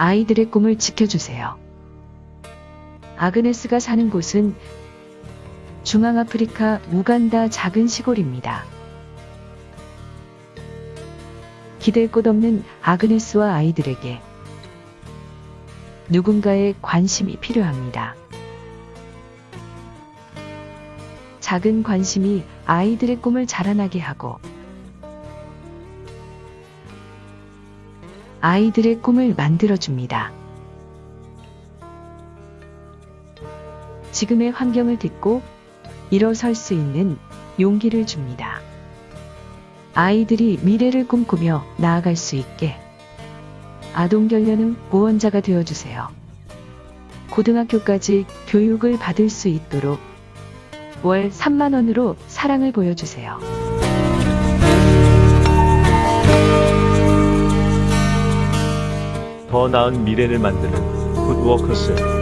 아이들의 꿈을 지켜주세요. 아그네스가 사는 곳은 중앙아프리카 우간다 작은 시골입니다. 기댈 곳 없는 아그네스와 아이들에게 누군가의 관심이 필요합니다. 작은 관심이 아이들의 꿈을 자라나게 하고 아이들의 꿈을 만들어줍니다. 지금의 환경을 딛고 일어설 수 있는 용기를 줍니다. 아이들이 미래를 꿈꾸며 나아갈 수 있게 아동결연은 보원자가 되어주세요. 고등학교까지 교육을 받을 수 있도록 월 3만원으로 사랑을 보여주세요. 더 나은 미래를 만드는 굿워커스